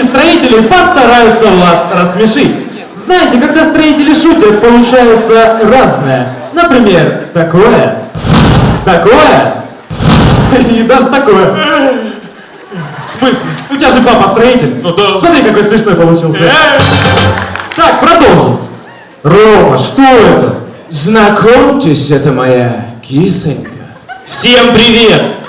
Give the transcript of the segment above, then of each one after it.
Будущие строители постараются вас рассмешить. Знаете, когда строители шутят, получается разное. Например, такое, такое и даже такое. В смысле? У тебя же папа строитель. Ну да. Смотри, какой смешной получился. Э, Так, продолжим. Рома, что это? Знакомьтесь, это моя кисонька. Всем привет!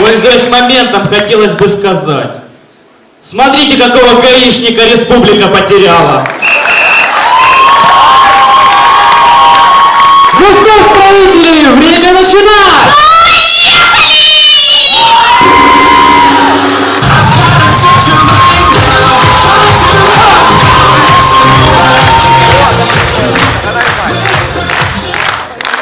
Пользуясь моментом, хотелось бы сказать. Смотрите, какого гаишника республика потеряла. Ну что, строители, время начинать!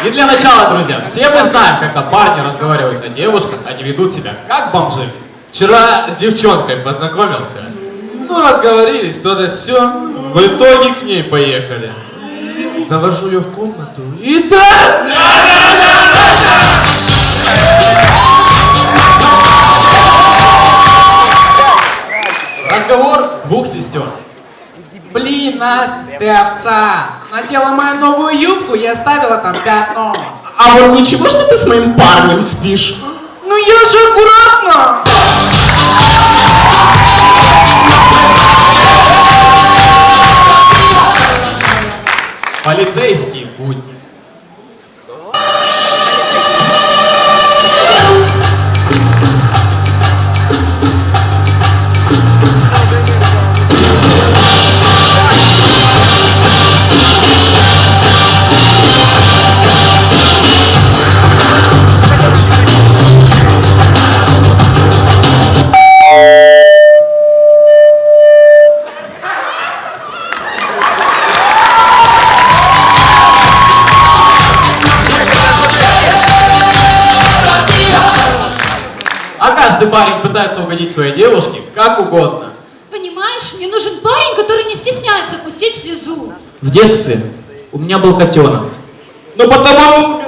И для начала, друзья, все мы знаем, когда парни разговаривают о девушках, они ведут себя как бомжи. Вчера с девчонкой познакомился. Ну, разговорились, то-то все. В итоге к ней поехали. Завожу ее в комнату. И да! Блин, Настя, ты овца. Надела мою новую юбку и оставила там пятно. А вот ничего, что ты с моим парнем спишь? Ну я же аккуратно. Полицейские будни. Каждый парень пытается угодить своей девушке как угодно. Понимаешь, мне нужен парень, который не стесняется пустить слезу. В детстве у меня был котенок. Ну потому...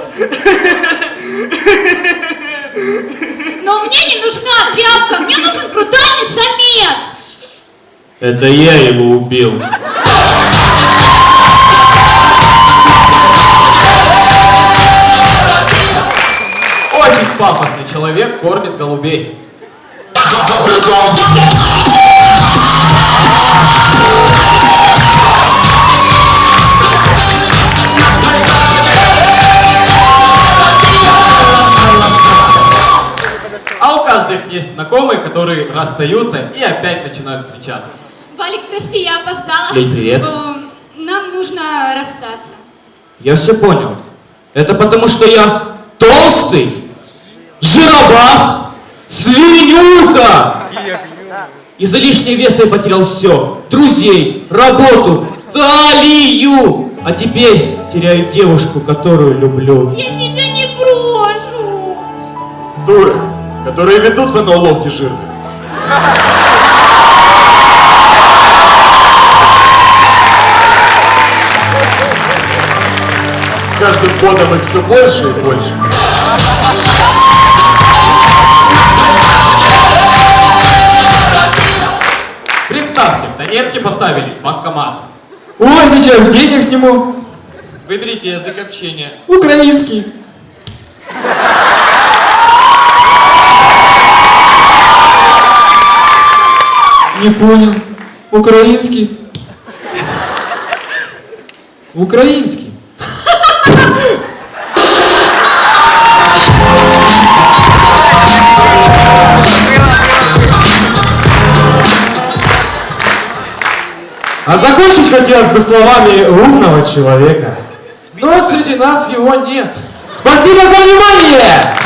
Но мне не нужна тряпка, мне нужен брутальный самец. Это я его убил. Пафосный человек кормит голубей. А у каждых есть знакомые, которые расстаются и опять начинают встречаться. Валик, прости, я опоздала. Лень, привет. Нам нужно расстаться. Я все понял. Это потому, что я толстый, жиробас, свинюха. Из-за лишнего веса я потерял все. Друзей, работу, талию. А теперь теряю девушку, которую люблю. Я тебя не брошу. Дуры, которые ведутся на уловки жирных. С каждым годом их все больше и больше. Донецке поставили банкомат. Ой, сейчас денег сниму. Выберите язык общения. Украинский. Не понял. Украинский. Украинский. А закончить хотелось бы словами умного человека. Но среди нас его нет. Спасибо за внимание!